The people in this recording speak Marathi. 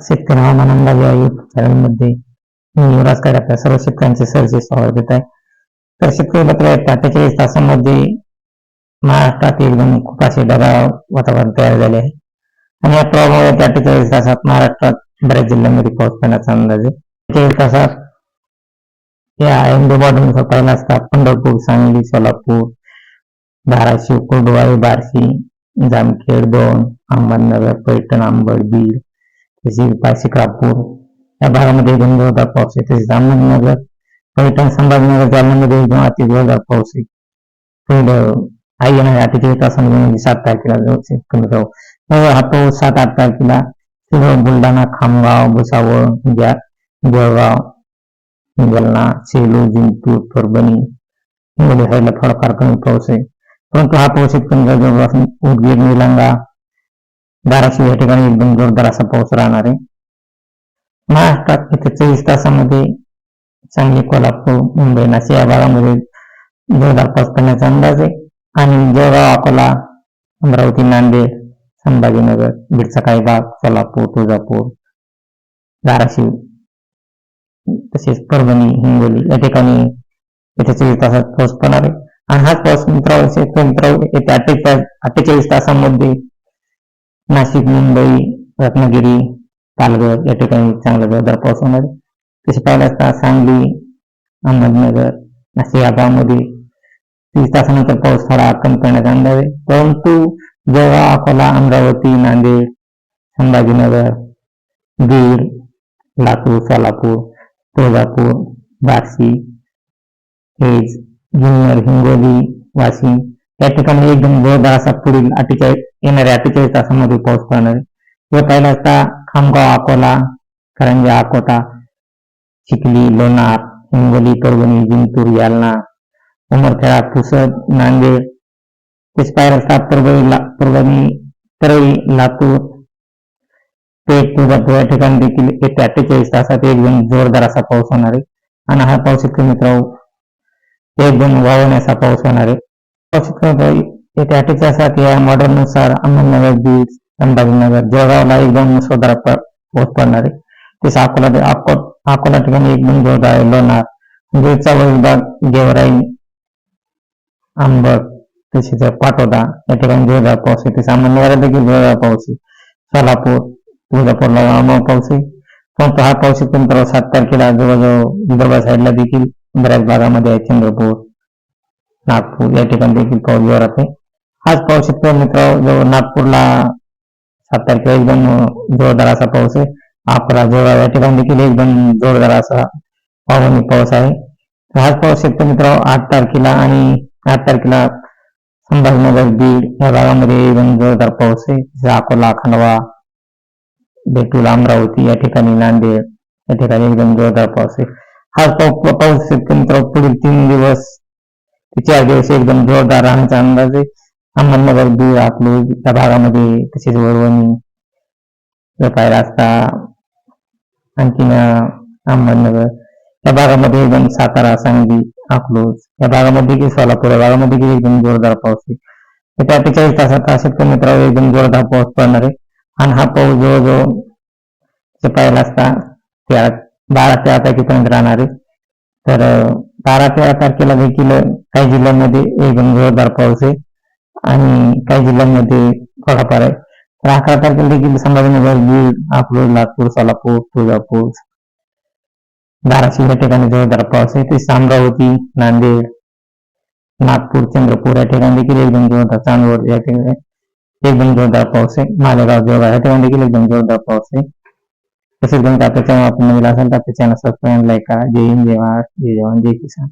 शेतकरी हवामान अंदाज या युट्यूब चॅनलमध्ये मी युवराज काय आपल्या सर्व शेतकऱ्यांचे सरचे स्वागत देत आहे. तर शेतकरी मित्र अठ्ठेचाळीस तासांमध्ये महाराष्ट्रात एकदम खूप असे ढगाळ वातावरण तयार झाले आहे. आणि या प्रभावामुळे त्या अठ्ठेचाळीस तासात महाराष्ट्रात बऱ्याच जिल्ह्यांमध्ये पाऊस पडण्याचा अंदाज आहे. अठ्ठेचाळीस तासात या एमडे बॉर्डरनुसार पाहिला असता पंढरपूर सांगली सोलापूर धाराशिव कुर्डुवाडी बार्शी जामखेड दोन अहमदनगर पैठण आंबड बीड तसेच पारशी क्रापूर या भागामध्ये जोरदार पाऊस आहे तसेच अहमदनगर पैठण संभाजीनगर जालन्यामध्ये एकदम अति जोरदार पाऊस आहे पहिलं आई येणार अठ्ठेचाळीस तासांमध्ये म्हणजे सात तारखेला कमी जाऊ हा पाऊस सात आठ तारखेला बुलढाणा खामगाव भुसावळ जळगाव जालना सेलू जिंतूर परभणी हिंगोली साईडला थोडाफार कमी पाऊस आहे परंतु हा पाऊस शेतकऱ्यांचा जवळपास उदगीर निलंगा धाराशिव या ठिकाणी एकदम जोरदार असा पाऊस राहणार आहे. महाराष्ट्रात इथे चोवीस तासामध्ये सांगली कोल्हापूर मुंबई नाशिक या भागामध्ये जोरदार पाऊस पडण्याचा अंदाज आहे. आणि जळगाव अकोला अमरावती नांदेड संभाजीनगर बीडचा काही भाग सोलापूर तुळजापूर धाराशिव तसेच परभणी हिंगोली या ठिकाणी येथे चोवीस तासात पाऊस पडणार आहे. आणि हाच पाऊस मित्रांनो शेतकरी येत्या अठ्ठेचाळीस अठ्ठेचाळीस तासांमध्ये नाशिक मुंबई रत्नागिरी पालघर या ठिकाणी चांगला जोरदार पाऊस होणार. तसे पाहिलं असता सांगली अहमदनगर नाशिक या भागामध्ये तीस तासानंतर पाऊस थोडा कमी करण्याचा अंदाज आहे. परंतु जेव्हा अकोला अमरावती नांदेड संभाजीनगर बीड लातूर सोलापूर तुळजापूर बार्शी हेज जुन्नर हिंगोली वाशिम या ठिकाणी एकदम जोरदार असा पुढील अठ्ठेचाळीस येणाऱ्या अठ्ठेचाळीस तासांमध्ये पाऊस पडणार आहे. व पाहिला असता खामगाव अकोला करंजा अकोटा चिखली लोणार हिंगोली परभणी जिंतूर यालना उमरखेडा पुसद नांदेड तेच पाहिलं असता परभणी परभणी परळी लातूर पेठ तुळजापूर या ठिकाणी देखील येत्या अठ्ठेचाळीस तासात एकदम जोरदार असा पाऊस होणार आहे. आणि हा पाऊस शेतकरी मित्र एकदम वावण्याचा पाऊस होणार आहे. पाऊस शेतकरी या मॉडेलनुसार अहमदनगर बीड संभाजीनगर जळगावला एकदम मुसळधार प- पाऊस पडणार आहे. तसेच अकोला अकोला ठिकाणी एकदम जोरदार आहे लोणार. बीडचा विभाग गेवराई आंबक तसेच पाटोदा. या ठिकाणी जोरदार पाऊस आहे. तसेच अहमदनगरात देखील जोरदार पाऊस आहे. सोलापूर तुळजापूरला अमोल पाऊस आहे. परंतु हा पाऊस एकोणतर सात तारखेला जवळजवळ विदर्भ साईडला देखील बऱ्याच भागामध्ये आहे. चंद्रपूर नागपूर या ठिकाणी देखील पाऊस जोरात आहे. हाच पाऊस शकतो मित्र जवळ नागपूरला सात तारखेला एकदम जोरदार असा पाऊस आहे. अकरा जोरा या ठिकाणी देखील एकदम जोरदार असा पावनी पाऊस आहे. हाच पाऊस शकतो मित्र आठ तारखेला आणि आठ तारखेला संभाजीनगर बीड या भागामध्ये एकदम जोरदार पाऊस आहे. अकोला खंडवा बेटूल अमरावती या ठिकाणी नांदेड या ठिकाणी एकदम जोरदार पाऊस आहे. हाच पाऊस पाऊस शेतकरी मित्र पुढील तीन दिवस चार दिवस एकदम जोरदार राहण्याचा अंदाज आहे. अहमदनगर बीड अकलूज या भागामध्ये तसेच वरवणी या पाहिला असता आणखीन अहमदनगर या भागामध्ये एकदम सातारा सांगली अकलूज. या भागामध्ये की सोलापूर या भागामध्ये की एकदम जोरदार पाऊस आहे. त्या अठ्ठेचाळीस तासात शेतकरी मित्रांनो एकदम जोरदार पाऊस पडणार आहे. आणि हा पाऊस जवळजवळ पाहिला असता त्या बारा तेरा तारखेपर्यंत राहणार आहे. तर बारा तेरा तारखेला देखील काही जिल्ह्यांमध्ये एकदम जोरदार पाऊस आहे आणि काही जिल्ह्यांमध्ये थोडाफार आहे. तर अकरा तारखेला देखील संभाजीनगर बीड अकलूज लातूर सोलापूर तुळजापूर धाराशिव या ठिकाणी जोरदार पाऊस आहे. ते अमरावती नांदेड नागपूर चंद्रपूर या ठिकाणी देखील एकदम जोरदार चांदवड या ठिकाणी एकदम जोरदार पाऊस आहे. मालेगाव जोरदार या ठिकाणी देखील एकदम जोरदार पाऊस आहे. तसेच गणित आपल्या चॅनल आपण नवीन असेल तर आपल्या चॅनल सबस्क्राईब लाईक करा जय हिंद जय महाराष्ट्र जय जवान जय किसान.